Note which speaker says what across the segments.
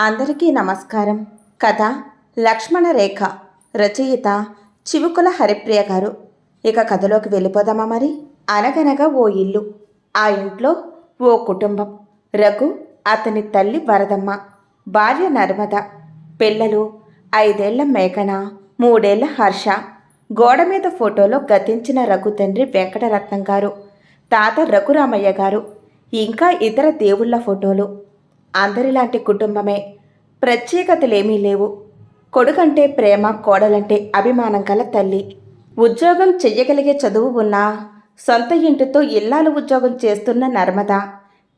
Speaker 1: అందరికీ నమస్కారం. కథ లక్ష్మణ రేఖ రచయిత చివుకుల హరిప్రియ గారు. ఇక కథలోకి వెళ్ళిపోదామా మరి? అనగనగా ఓ ఇల్లు ఆ ఇంట్లో ఓ కుటుంబం. రఘు అతని తల్లి వరదమ్మ భార్య నర్మద పిల్లలు ఐదేళ్ళ మేఘన మూడేళ్ళ హర్ష. గోడ మీద ఫోటోలో గతించిన రఘు తండ్రి వెంకటరత్నం గారు తాత రఘురామయ్య గారు ఇంకా ఇతర దేవుళ్ళ ఫోటోలు. అందరిలాంటి కుటుంబమే. ప్రత్యేకతలేమీ లేవు. కొడుకంటే ప్రేమ కోడలంటే అభిమానం గల తల్లి. ఉద్యోగం చెయ్యగలిగే చదువు ఉన్నా సొంత ఇంటితో ఇల్లాలు ఉద్యోగం చేస్తున్న నర్మద.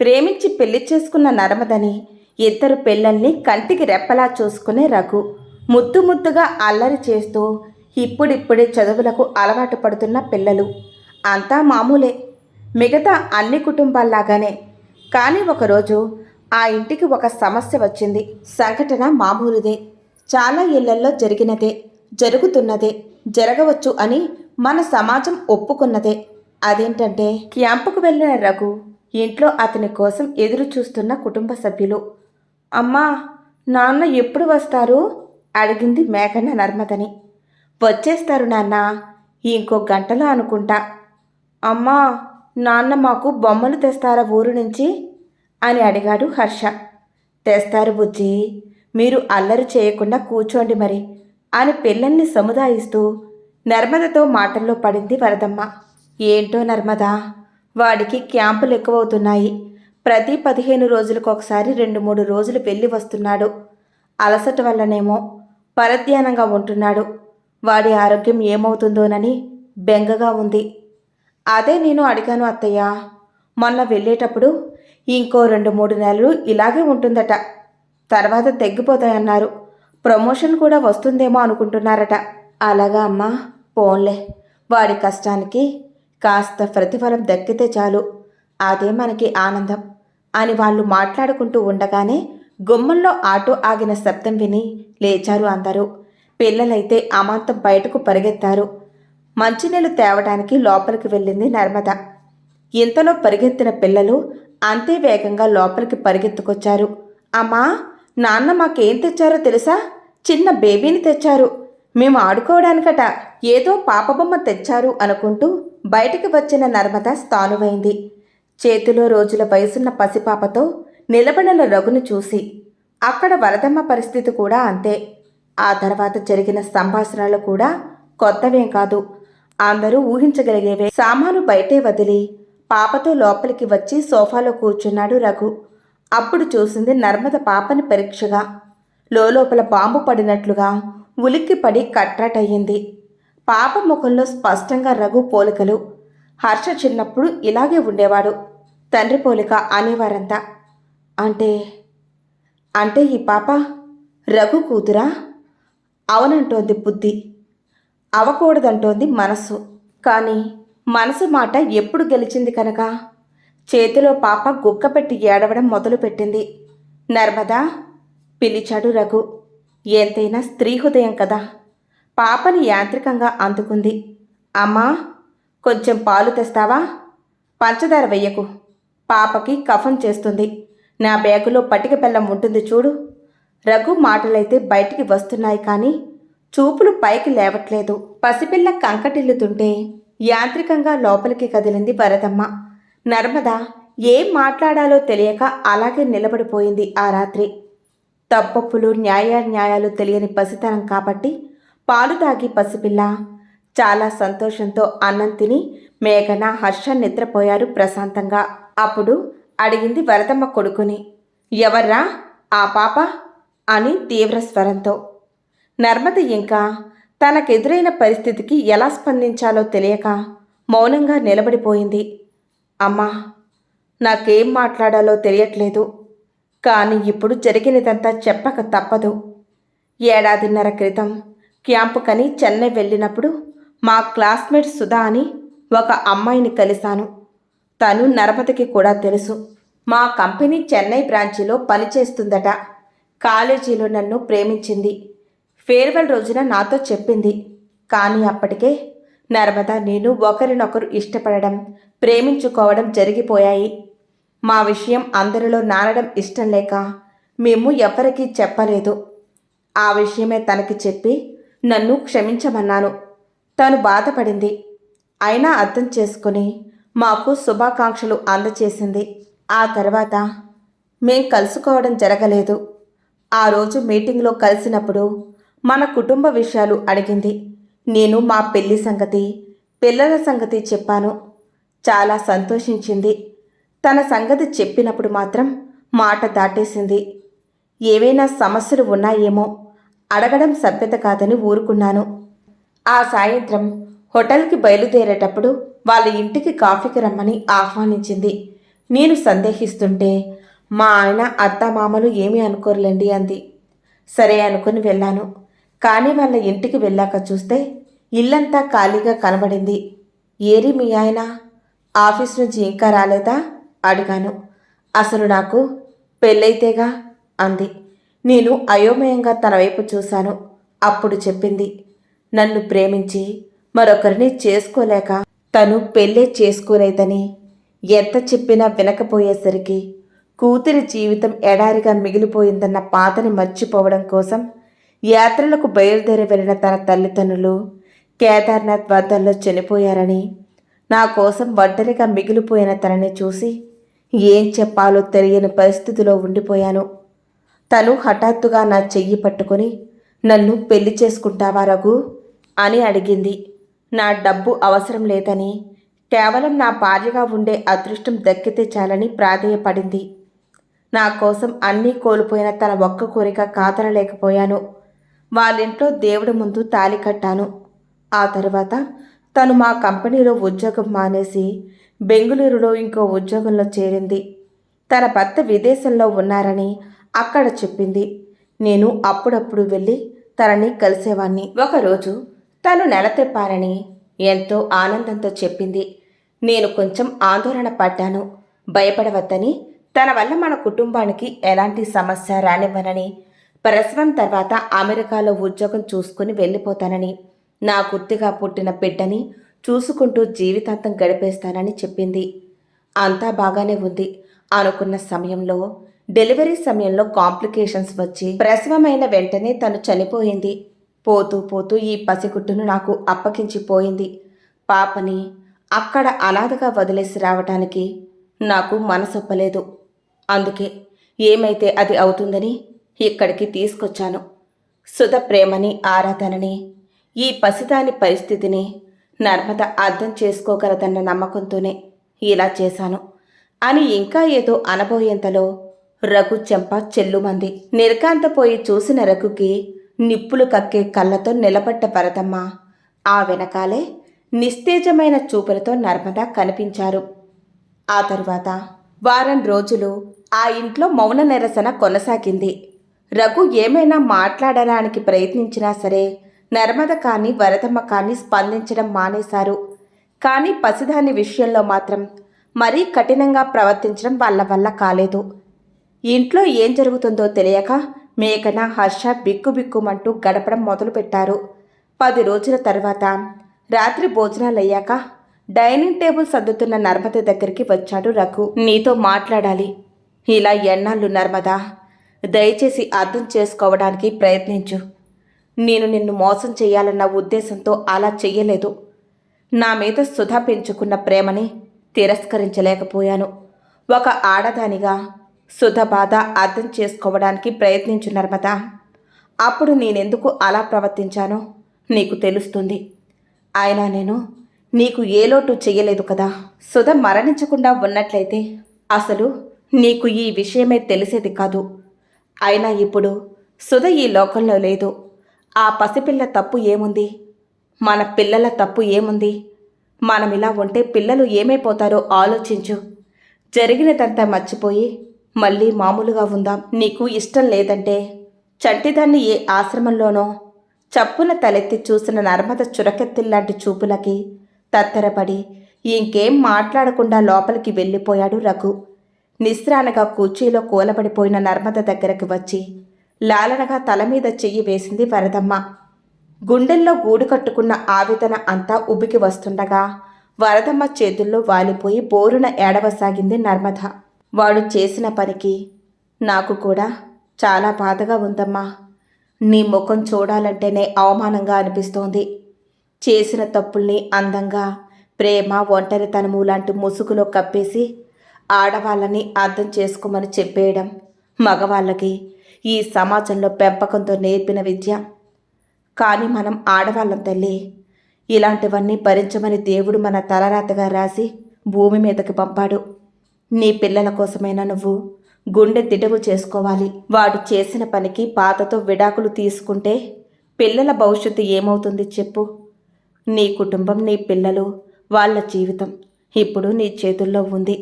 Speaker 1: ప్రేమించి పెళ్ళి చేసుకున్న నర్మదని ఇద్దరు పిల్లల్ని కంటికి రెప్పలా చూసుకునే రఘు. ముద్దు ముద్దుగా అల్లరి చేస్తూ ఇప్పుడిప్పుడే చదువులకు అలవాటు పడుతున్న పిల్లలు. అంతా మామూలే. మిగతా అన్ని కుటుంబాల్లాగానే. కానీ ఒకరోజు ఆ ఇంటికి ఒక సమస్య వచ్చింది. సంఘటన మామూలుదే. చాలా ఇళ్ళల్లో జరిగినదే జరుగుతున్నదే జరగవచ్చు అని మన సమాజం ఒప్పుకున్నదే. అదేంటంటే క్యాంపుకు వెళ్ళిన రఘు ఇంట్లో అతని కోసం ఎదురు చూస్తున్న కుటుంబ సభ్యులు. అమ్మా నాన్న ఎప్పుడు వస్తారు? అడిగింది మేఘన్న నర్మదని. వచ్చేస్తారు నాన్న ఇంకో గంటలో అనుకుంటా. అమ్మా నాన్న మాకు బొమ్మలు తెస్తారా ఊరు నుంచి? అని అడిగాడు హర్ష. తెస్తారు బుజ్జి మీరు అల్లరి చేయకుండా కూర్చోండి మరి అని పిల్లల్ని సముదాయిస్తూ నర్మదతో మాటల్లో పడింది వరదమ్మ. ఏంటో నర్మద వాడికి క్యాంపులు ఎక్కువవుతున్నాయి. ప్రతి పదిహేను రోజులకు ఒకసారి రెండు మూడు రోజులు వెళ్ళి వస్తున్నాడు. అలసట వల్లనేమో పరధ్యానంగా ఉంటున్నాడు. వాడి ఆరోగ్యం ఏమవుతుందోనని బెంగగా ఉంది. అదే నేను అడిగాను అత్తయ్య. మొన్న వెళ్ళేటప్పుడు ఇంకో రెండు మూడు నెలలు ఇలాగే ఉంటుందట. తర్వాత తగ్గిపోతాయన్నారు ప్రమోషన్ కూడా వస్తుందేమో అనుకుంటున్నారట. అలాగా అమ్మా పోన్లే. వాడి కష్టానికి కాస్త ప్రతిఫలం దక్కితే చాలు. అదే మనకి ఆనందం. అని వాళ్ళు మాట్లాడుకుంటూ ఉండగానే గుమ్మంలో ఆటో ఆగిన శబ్దం విని లేచారు అందరూ. పిల్లలైతే అమాంతం బయటకు పరిగెత్తారు. మంచినీళ్ళు తేవడానికి లోపలికి వెళ్ళింది నర్మద. ఇంతలో పరిగెత్తిన పిల్లలు అంతే వేగంగా లోపలికి పరిగెత్తుకొచ్చారు. అమ్మా నాన్న మాకేం తెచ్చారో తెలుసా? చిన్న బేబీని తెచ్చారు. మేము ఆడుకోవడానికట ఏదో పాపబొమ్మ తెచ్చారు అనుకుంటూ బయటికి వచ్చిన నర్మద స్థానువైంది చేతిలో రోజుల వయసున్న పసిపాపతో నిలబడిన రఘును చూసి అక్కడ వరదమ్మ పరిస్థితి కూడా అంతే. ఆ తర్వాత జరిగిన సంభాషణలు కూడా కొత్తవేం కాదు. అందరూ ఊహించగలిగేవే సామాను బయటే వదిలి పాపతో లోపలికి వచ్చి సోఫాలో కూర్చున్నాడు రఘు. అప్పుడు చూసింది నర్మద పాపని పరీక్షగా. లోపల బాంబు పడినట్లుగా ఉలిక్కిపడి కట్రాటయ్యింది. పాప ముఖంలో స్పష్టంగా రఘు పోలికలు. హర్ష చిన్నప్పుడు ఇలాగే ఉండేవాడు. తండ్రి పోలిక అనేవారంతా. అంటే అంటే ఈ పాప రఘు కూతురా? అవనంటోంది బుద్ధి. అవకూడదంటోంది మనస్సు. కానీ మనసు మాట ఎప్పుడు గెలిచింది కనుక? చేతిలో పాప గుక్కపెట్టి ఏడవడం మొదలుపెట్టింది. నర్మదా పిలిచాడు రఘు. ఎంతైనా స్త్రీ హృదయం కదా. పాపని యాంత్రికంగా అందుకుంది. అమ్మా కొంచెం పాలు తెస్తావా? పంచదార వెయ్యకు. పాపకి కఫం చేస్తుంది. నా బ్యాగులో పటిక బెల్లం ఉంటుంది చూడు. రఘు మాటలైతే బయటికి వస్తున్నాయి కానీ చూపులు పైకి లేవట్లేదు. పసిపిల్ల కంకటిల్లుతుంటే యాంత్రికంగా లోపలికి కదిలింది వరదమ్మ నర్మద ఏం మాట్లాడాలో తెలియక అలాగే నిలబడిపోయింది ఆ రాత్రి. తప్పప్పులు న్యాయాన్యాయాలు తెలియని పసితనం కాబట్టి పాలు తాగి పసిపిల్ల. చాలా సంతోషంతో అన్నం తిని మేఘన హర్ష నిద్రపోయారు ప్రశాంతంగా. అప్పుడు అడిగింది వరదమ్మ కొడుకుని ఎవర్రా? ఆ పాప? అని తీవ్ర స్వరంతో. నర్మద ఇంకా తనకెదురైన పరిస్థితికి ఎలా స్పందించాలో తెలియక మౌనంగా నిలబడిపోయింది. అమ్మా నాకేం మాట్లాడాలో తెలియట్లేదు. కానీ ఇప్పుడు జరిగినదంతా చెప్పక తప్పదు. ఏడాదిన్నర క్రితం క్యాంపుకని చెన్నై వెళ్ళినప్పుడు మా క్లాస్మేట్ సుధా అని ఒక అమ్మాయిని కలిశాను. తను నరపతికి కూడా తెలుసు. మా కంపెనీ చెన్నై బ్రాంచిలో పనిచేస్తుందట. కాలేజీలో నన్ను ప్రేమించింది. ఫేర్వెల్ రోజున నాతో చెప్పింది. కానీ అప్పటికే నర్మదా నేను ఒకరినొకరు ఇష్టపడడం ప్రేమించుకోవడం జరిగిపోయాయి. మా విషయం అందరిలో నానడం ఇష్టం లేక మేము ఎవరికీ చెప్పలేదు. ఆ విషయమే తనకి చెప్పి నన్ను క్షమించమన్నాను. తను బాధపడింది. అయినా అర్థం చేసుకుని మాకు శుభాకాంక్షలు అందచేసింది. ఆ తర్వాత మేం కలుసుకోవడం జరగలేదు. ఆ రోజు మీటింగ్లో కలిసినప్పుడు మన కుటుంబ విషయాలు అడిగింది. నేను మా పెళ్ళి సంగతి పిల్లల సంగతి చెప్పాను. చాలా సంతోషించింది. తన సంగతి చెప్పినప్పుడు మాత్రం మాట దాటేసింది. ఏవైనా సమస్యలు ఉన్నాయేమో అడగడం సభ్యత కాదని ఊరుకున్నాను. ఆ సాయంత్రం హోటల్కి బయలుదేరేటప్పుడు వాళ్ళ ఇంటికి కాఫీకి రమ్మని ఆహ్వానించింది. నేను సందేహిస్తుంటే మా ఆయన అత్తమామలు ఏమీ అనుకోరులేండి అంది. సరే అనుకుని వెళ్ళాను. కానీ వాళ్ళ ఇంటికి వెళ్ళాక చూస్తే ఇల్లంతా ఖాళీగా కనబడింది. ఏరి మీ ఆయన ఆఫీస్ నుంచి ఇంకా రాలేదా? అడిగాను. అసలు నాకు పెళ్ళైతేగా? అంది. నేను అయోమయంగా తన వైపు చూశాను. అప్పుడు చెప్పింది. నన్ను ప్రేమించి మరొకరిని చేసుకోలేక తను పెళ్ళే చేసుకోలేదని ఎంత చెప్పినా వినకపోయేసరికి కూతురి జీవితం ఎడారిగా మిగిలిపోయిందన్న పాతని మర్చిపోవడం కోసం యాత్రలకు బయలుదేరి వెళ్ళిన తన తల్లిదండ్రులు కేదార్నాథ్ వద్దల్లో చనిపోయారని నా కోసం ఒంటరిగా మిగిలిపోయిన తనని చూసి ఏం చెప్పాలో తెలియని పరిస్థితిలో ఉండిపోయాను. తను హఠాత్తుగా నా చెయ్యి పట్టుకొని నన్ను పెళ్ళి చేసుకుంటావా రఘు? అని అడిగింది. నా డబ్బు అవసరం లేదని కేవలం నా భార్యగా ఉండే అదృష్టం దక్కితే చాలని ప్రాధేయపడింది. నా కోసం అన్నీ కోల్పోయిన తన ఒక్క కోరిక కాదనలేకపోయాను. వాళ్ళింట్లో దేవుడి ముందు తాలి కట్టాను. ఆ తర్వాత తను మా కంపెనీలో ఉద్యోగం మానేసి బెంగుళూరులో ఇంకో ఉద్యోగంలో చేరింది. తన భర్త విదేశంలో ఉన్నారని అక్కడ చెప్పింది. నేను అప్పుడప్పుడు వెళ్ళి తనని కలిసేవాణ్ణి. ఒకరోజు తను నెలతెప్పారని ఎంతో ఆనందంతో చెప్పింది. నేను కొంచెం ఆందోళన పడ్డాను. భయపడవద్దని తన వల్ల మన కుటుంబానికి ఎలాంటి సమస్య రానివ్వనని ప్రసవం తర్వాత అమెరికాలో ఉద్యోగం చూసుకుని వెళ్ళిపోతానని నా గుర్తిగా పుట్టిన బిడ్డని చూసుకుంటూ జీవితాంతం గడిపేస్తానని చెప్పింది. అంతా బాగానే ఉంది. అనుకున్న సమయంలో డెలివరీ సమయంలో కాంప్లికేషన్స్ వచ్చి ప్రసవమైన వెంటనే తను చనిపోయింది. పోతూ పోతూ ఈ పసిగుట్టును నాకు అప్పగించిపోయింది. పాపని అక్కడ అనాథగా వదిలేసి రావటానికి నాకు మనసొప్పలేదు. అందుకే ఏమైతే అది అవుతుందని ఇక్కడికి తీసుకొచ్చాను. సుధ ప్రేమని ఆరాధనని ఈ పసిదాని పరిస్థితిని నర్మద అర్థం చేసుకోగలదన్న నమ్మకంతోనే ఇలా చేశాను. అని ఇంకా ఏదో అనబోయేంతలో రఘు చెంప చెల్లుమంది. నిర్కాంతపోయి చూసిన రఘుకి నిప్పులు కక్కే కళ్ళతో నిలబడ్డ భరతమ్మ ఆ వెనకాలే నిస్తేజమైన చూపులతో నర్మద కనిపించారు. ఆ తరువాత వారం రోజులు ఆ ఇంట్లో మౌన నిరసన కొనసాగింది. రఘు ఏమైనా మాట్లాడడానికి ప్రయత్నించినా సరే నర్మద కానీ వరదమ్మ కానీ స్పందించడం మానేశారు. కానీ పసిదాని విషయంలో మాత్రం మరీ కఠినంగా ప్రవర్తించడం వాళ్ళ వల్ల కాలేదు. ఇంట్లో ఏం జరుగుతుందో తెలియక మేఘన హర్ష బిక్కుబిక్కుమంటూ గడపడం మొదలుపెట్టారు. పది రోజుల తర్వాత రాత్రి భోజనాలయ్యాక డైనింగ్ టేబుల్ సర్దుతున్న నర్మద దగ్గరికి వచ్చాడు రఘు. నీతో మాట్లాడాలి. ఇలా ఎన్నాళ్ళు నర్మదా? దయచేసి అర్థం చేసుకోవడానికి ప్రయత్నించు. నేను నిన్ను మోసం చేయాలన్న ఉద్దేశంతో అలా చెయ్యలేదు. నా మీద సుధ పెంచుకున్న ప్రేమని తిరస్కరించలేకపోయాను. ఒక ఆడదానిగా సుధ బాధ అర్థం చేసుకోవడానికి ప్రయత్నించు నర్మద. అప్పుడు నేనెందుకు అలా ప్రవర్తించానో నీకు తెలుస్తుంది. అయినా నేను నీకు ఏ లోటు చెయ్యలేదు కదా. సుధ మరణించకుండా ఉన్నట్లయితే అసలు నీకు ఈ విషయమే తెలిసేది కాదు. అయినా ఇప్పుడు సుధ ఈ లోకంలో లేదు. ఆ పసిపిల్ల తప్పు ఏముంది? మన పిల్లల తప్పు ఏముంది? మనం ఇలా ఉంటే పిల్లలు ఏమైపోతారో ఆలోచించు. జరిగినదంతా మర్చిపోయి మళ్ళీ మామూలుగా ఉందాం. నీకు ఇష్టం లేదంటే చంటిదాన్ని ఏ ఆశ్రమంలోనో చప్పున తలెత్తి చూసిన నర్మద చురకెత్తిల్లాంటి చూపులకి తత్తరపడి ఇంకేం మాట్లాడకుండా లోపలికి వెళ్ళిపోయాడు రఘు. నిస్రానగా కుర్చీలో కూలబడిపోయిన నర్మద దగ్గరకు వచ్చి లాలనగా తల మీద చెయ్యి వేసింది వరదమ్మ. గుండెల్లో గూడు కట్టుకున్న ఆవేదన అంతా ఉబికి వస్తుండగా వరదమ్మ చేతుల్లో వాలిపోయి బోరున ఏడవసాగింది నర్మద. వాడు చేసిన పనికి నాకు కూడా చాలా బాధగా ఉందమ్మా. నీ ముఖం చూడాలంటేనే అవమానంగా అనిపిస్తోంది. చేసిన తప్పుల్ని అందంగా ప్రేమ ఒంటరితనము లాంటి ముసుగులో కప్పేసి ఆడవాళ్ళని అర్థం చేసుకోమని చెప్పేయడం మగవాళ్ళకి ఈ సమాజంలో పెంపకంతో నేర్పిన విద్య. కానీ మనం ఆడవాళ్ళం తల్లి ఇలాంటివన్నీ భరించమని దేవుడు మన తలరాతగా రాసి భూమి మీదకి పంపాడు. నీ పిల్లల కోసమైనా నువ్వు గుండె దిటవు చేసుకోవాలి. వాడు చేసిన పనికి పాతతో విడాకులు తీసుకుంటే పిల్లల భవిష్యత్తు ఏమవుతుంది చెప్పు. నీ కుటుంబం నీ పిల్లలు వాళ్ళ జీవితం ఇప్పుడు నీ చేతుల్లో ఉంది.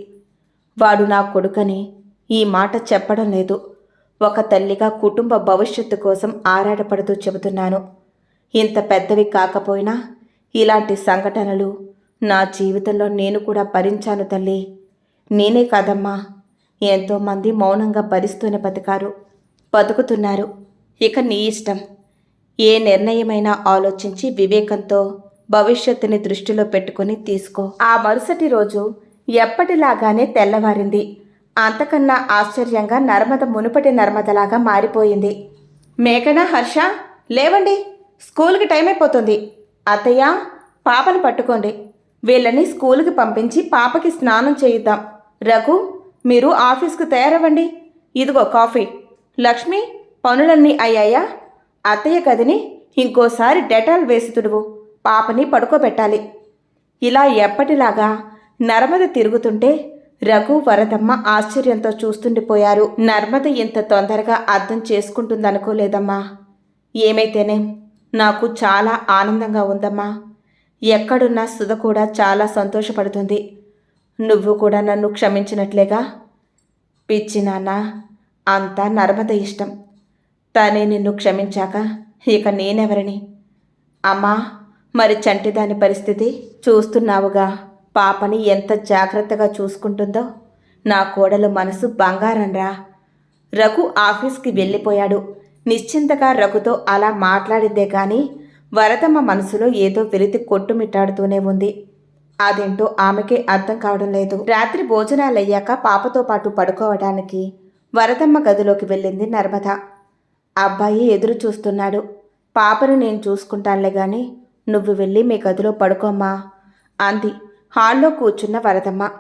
Speaker 1: వాడు నా కొడుకని ఈ మాట చెప్పడం లేదు. ఒక తల్లిగా కుటుంబ భవిష్యత్తు కోసం ఆరాటపడుతూ చెబుతున్నాను. ఇంత పెద్దవి కాకపోయినా ఇలాంటి సంఘటనలు నా జీవితంలో నేను కూడా భరించాను తల్లి. నేనే కాదమ్మా. ఎంతోమంది మౌనంగా భరిస్తూనే బతికారు బతుకుతున్నారు. ఇక నీ ఇష్టం. ఏ నిర్ణయమైనా ఆలోచించి వివేకంతో భవిష్యత్తుని దృష్టిలో పెట్టుకుని తీసుకో. ఆ మరుసటి రోజు ఎప్పటిలాగానే తెల్లవారింది. అంతకన్నా ఆశ్చర్యంగా నర్మద మునుపటి నర్మదలాగా మారిపోయింది. మేఘన హర్ష లేవండి. స్కూల్కి టైం అయిపోతుంది అత్తయ్య పాపను పట్టుకోండి. వీళ్ళని స్కూల్కి పంపించి పాపకి స్నానం చేయిద్దాం. రఘు మీరు ఆఫీస్కు తయారవ్వండి. ఇదిగో కాఫీ. లక్ష్మి పనులన్నీ అయ్యాయా? అత్తయ్య గదిని ఇంకోసారి డెటాల్ వేసి తుడువు. పాపని పడుకోబెట్టాలి. ఇలా ఎప్పటిలాగా నర్మద తిరుగుతుంటే రఘు వరదమ్మ ఆశ్చర్యంతో చూస్తుండిపోయారు. నర్మద ఇంత తొందరగా అర్థం చేసుకుంటుందనుకోలేదమ్మా. ఏమైతేనే నాకు చాలా ఆనందంగా ఉందమ్మా. ఎక్కడున్నా సుధ కూడా చాలా సంతోషపడుతుంది. నువ్వు కూడా నన్ను క్షమించినట్లేగా? పిచ్చి నాన్న అంతా నర్మద ఇష్టం. తనే నిన్ను క్షమించాక ఇక నేనెవరిని? అమ్మా మరి చంటిదాని పరిస్థితి చూస్తున్నావుగా. పాపని ఎంత జాగ్రత్తగా చూసుకుంటుందో. నా కోడలు మనసు బంగారంరా. రఘు ఆఫీస్కి వెళ్ళిపోయాడు. నిశ్చింతగా రఘుతో అలా మాట్లాడిందే కానీ వరదమ్మ మనసులో ఏదో వెలితి కొట్టుమిట్టాడుతూనే ఉంది. అదేంటో ఆమెకే అర్థం కావడం లేదు. రాత్రి భోజనాలయ్యాక పాపతో పాటు పడుకోవడానికి వరదమ్మ గదిలోకి వెళ్ళింది నర్మద. అబ్బాయి ఎదురు చూస్తున్నాడు. పాపను నేను చూసుకుంటానులే గాని నువ్వు వెళ్ళి మీ గదిలో పడుకోమ్మా అంది. హాల్లో కూర్చున్న వరదమ్మ.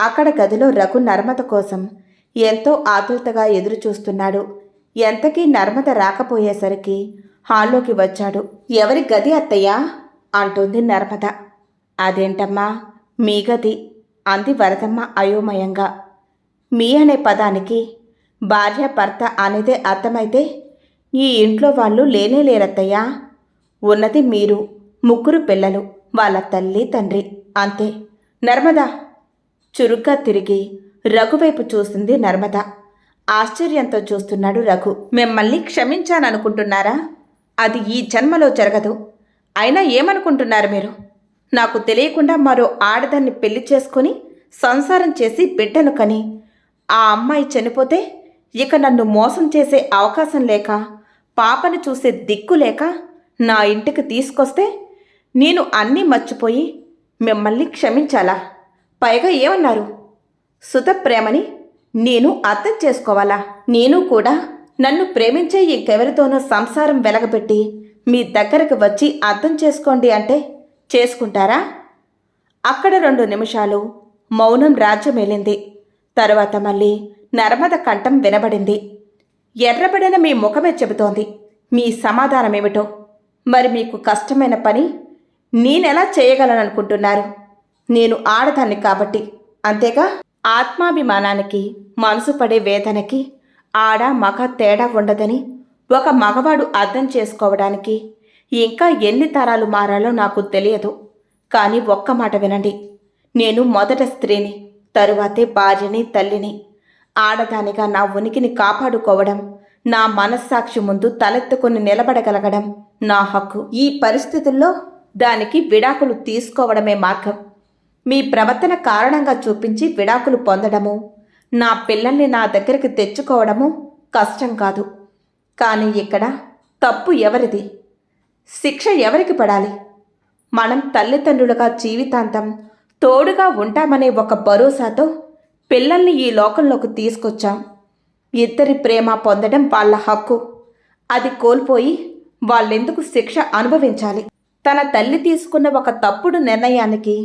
Speaker 1: అక్కడ గదిలో రఘు నర్మద కోసం ఎంతో ఆతృతగా ఎదురు చూస్తున్నాడు ఎంతకీ నర్మద రాకపోయేసరికి హాల్లోకి వచ్చాడు. ఎవరి గది అత్తయ్యా? అంటుంది నర్మద. అదేంటమ్మా? మీ గది అంది వరదమ్మ అయోమయంగా. మీ అనే పదానికి భార్య భర్త అనేదే అర్థమైతే ఈ ఇంట్లో వాళ్ళు లేనే లేరత్తయ్యా. ఉన్నది మీరు ముగ్గురు పిల్లలు వాళ్ళ తల్లి తండ్రి. అంతే. నర్మద. చురుగ్గా తిరిగి రఘువైపు చూసింది నర్మద. ఆశ్చర్యంతో చూస్తున్నాడు రఘు. మిమ్మల్ని క్షమించాననుకుంటున్నారా? అది ఈ జన్మలో జరగదు. అయినా ఏమనుకుంటున్నారు మీరు? నాకు తెలియకుండా మరో ఆడదాన్ని పెళ్ళి చేసుకుని సంసారం చేసి బిడ్డను కని ఆ అమ్మాయి చనిపోతే ఇక నన్ను మోసం చేసే అవకాశం లేక పాపను చూసే దిక్కు లేక నా ఇంటికి తీసుకొస్తే నేను అన్నీ మర్చిపోయి మిమ్మల్ని క్షమించాలా? పైగా ఏమన్నారు? సుత ప్రేమని నేను అర్థం చేసుకోవాలా? నేను కూడా నన్ను ప్రేమించే ఇంకెవరితోనో సంసారం వెలగబెట్టి మీ దగ్గరకు వచ్చి అర్థం చేసుకోండి అంటే చేసుకుంటారా? అక్కడ రెండు నిమిషాలు మౌనం రాజ్యమేలింది తరువాత మళ్ళీ నర్మద కంఠం వినబడింది. ఎర్రబడిన మీ ముఖమే చెబుతోంది. మీ సమాధానమేమిటో? మరి మీకు కష్టమైన పని నేనెలా చేయగలను అనుకుంటున్నారు నేను ఆడదాన్ని కాబట్టి. అంతేగా? ఆత్మాభిమానానికి మనసు పడే వేదనకి ఆడ మగ తేడా ఉండదని ఒక మగవాడు అర్థం చేసుకోవడానికి ఇంకా ఎన్ని తరాలు మారాలో నాకు తెలియదు. కానీ ఒక్క మాట వినండి. నేను మొదట స్త్రీని తరువాతే భార్యని తల్లిని ఆడదానిగా నా ఉనికిని కాపాడుకోవడం నా మనస్సాక్షి ముందు తలెత్తుకొని నిలబడగలగడం నా హక్కు. ఈ పరిస్థితుల్లో దానికి విడాకులు తీసుకోవడమే మార్గం. మీ ప్రవర్తన కారణంగా చూపించి విడాకులు పొందడము నా పిల్లల్ని నా దగ్గరికి తెచ్చుకోవడము కష్టం కాదు. కానీ ఇక్కడ తప్పు ఎవరిది? శిక్ష ఎవరికి పడాలి? మనం తల్లిదండ్రులుగా జీవితాంతం తోడుగా ఉంటామనే ఒక భరోసాతో పిల్లల్ని ఈ లోకంలోకి తీసుకొచ్చాం. ఇద్దరి ప్రేమ పొందడం వాళ్ళ హక్కు. అది కోల్పోయి వాళ్ళెందుకు శిక్ష అనుభవించాలి? తన తల్లి తీసుకున్న ఒక తప్పుడు నిర్ణయానికి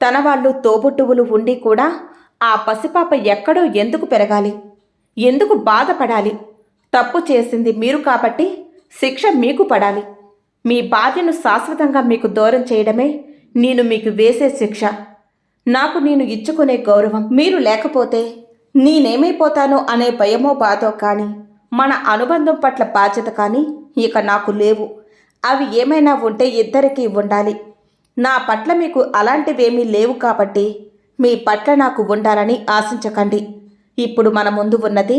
Speaker 1: తన వాళ్ళు తోబుట్టువులు ఉండి కూడా ఆ పసిపాప ఎక్కడో ఎందుకు పెరగాలి? ఎందుకు బాధపడాలి? తప్పు చేసింది మీరు కాబట్టి శిక్ష మీకు పడాలి. మీ భార్యను శాశ్వతంగా మీకు దూరం చేయడమే నేను మీకు వేసే శిక్ష. నాకు నేను ఇచ్చుకునే గౌరవం మీరు లేకపోతే నేనేమైపోతానో అనే భయమో బాధో కానీ మన అనుబంధం పట్ల బాధ్యత కానీ ఇక నాకు లేవు. అవి ఏమైనా ఉంటే ఇద్దరికీ ఉండాలి. నా పట్ల మీకు అలాంటివేమీ లేవు కాబట్టి మీ పట్ల నాకు ఉండాలని ఆశించకండి. ఇప్పుడు మన ముందు ఉన్నది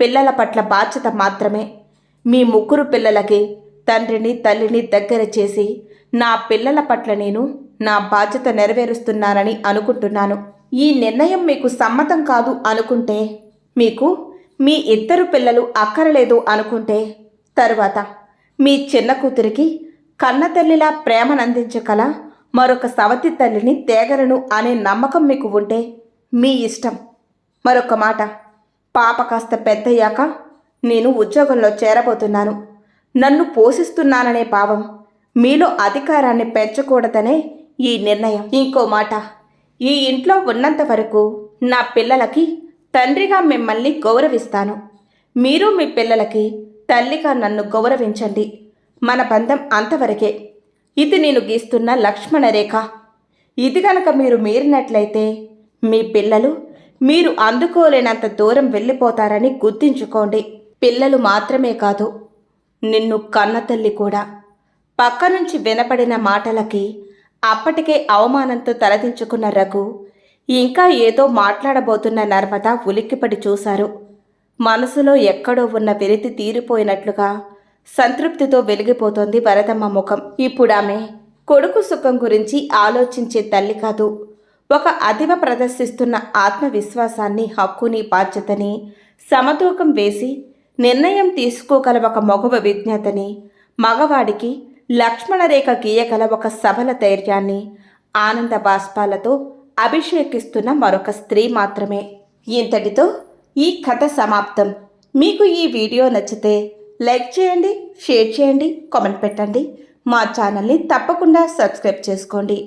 Speaker 1: పిల్లల పట్ల బాధ్యత మాత్రమే. మీ ముగ్గురు పిల్లలకి తండ్రిని తల్లిని దగ్గర చేసి నా పిల్లల పట్ల నేను నా బాధ్యత నెరవేరుస్తున్నానని అనుకుంటున్నాను. ఈ నిర్ణయం మీకు సమ్మతం కాదు అనుకుంటే మీకు మీ ఇద్దరు పిల్లలు అక్కరలేదు అనుకుంటే తరువాత మీ చిన్న కూతురికి కన్న తల్లిలా ప్రేమనందించగల మరొక సవతి తల్లిని తేగలను అనే నమ్మకం మీకు ఉంటే మీ ఇష్టం. మరొక మాట పాప కాస్త పెద్దయ్యాక నేను ఉద్యోగంలో చేరబోతున్నాను. నన్ను పోషిస్తున్నాననే భావం మీలో అధికారాన్ని పెంచకూడదనే ఈ నిర్ణయం. ఇంకో మాట ఈ ఇంట్లో ఉన్నంత వరకు నా పిల్లలకి తండ్రిగా మిమ్మల్ని గౌరవిస్తాను. మీరు మీ పిల్లలకి తల్లిగా నన్ను గౌరవించండి. మన బంధం అంతవరకే. ఇది నేను గీస్తున్న లక్ష్మణ రేఖ. ఇది కనుక మీరు మీరినట్లయితే మీ పిల్లలు మీరు అందుకోలేనంత దూరం వెళ్ళిపోతారని గుర్తించుకోండి. పిల్లలు మాత్రమే కాదు నిన్ను కన్నతల్లి కూడా. పక్క నుంచి వినపడిన మాటలకి అప్పటికే అవమానంతో తలదించుకున్న రఘు ఇంకా ఏదో మాట్లాడబోతున్న నర్మద ఉలిక్కిపడి చూశారు. మనసులో ఎక్కడో ఉన్న వెలితి తీరిపోయినట్లుగా సంతృప్తితో వెలిగిపోతోంది వరదమ్మ ముఖం. ఇప్పుడు ఆమె కొడుకు సుఖం గురించి ఆలోచించే తల్లి కాదు. ఒక అదివ ప్రదర్శిస్తున్న ఆత్మవిశ్వాసాన్ని హక్కుని బాధ్యతని సమతూకం వేసి నిర్ణయం తీసుకోగల ఒక మగవ విజ్ఞతని మగవాడికి లక్ష్మణరేఖ గీయగల ఒక సబల ధైర్యాన్ని ఆనంద బాష్పాలతో అభిషేకిస్తున్న మరొక స్త్రీ మాత్రమే. ఇంతటితో ఈ కథ సమాప్తం. మీకు ఈ వీడియో నచ్చితే లైక్ చేయండి షేర్ చేయండి కామెంట్ పెట్టండి. మా ఛానల్ని తప్పకుండా సబ్స్క్రైబ్ చేసుకోండి.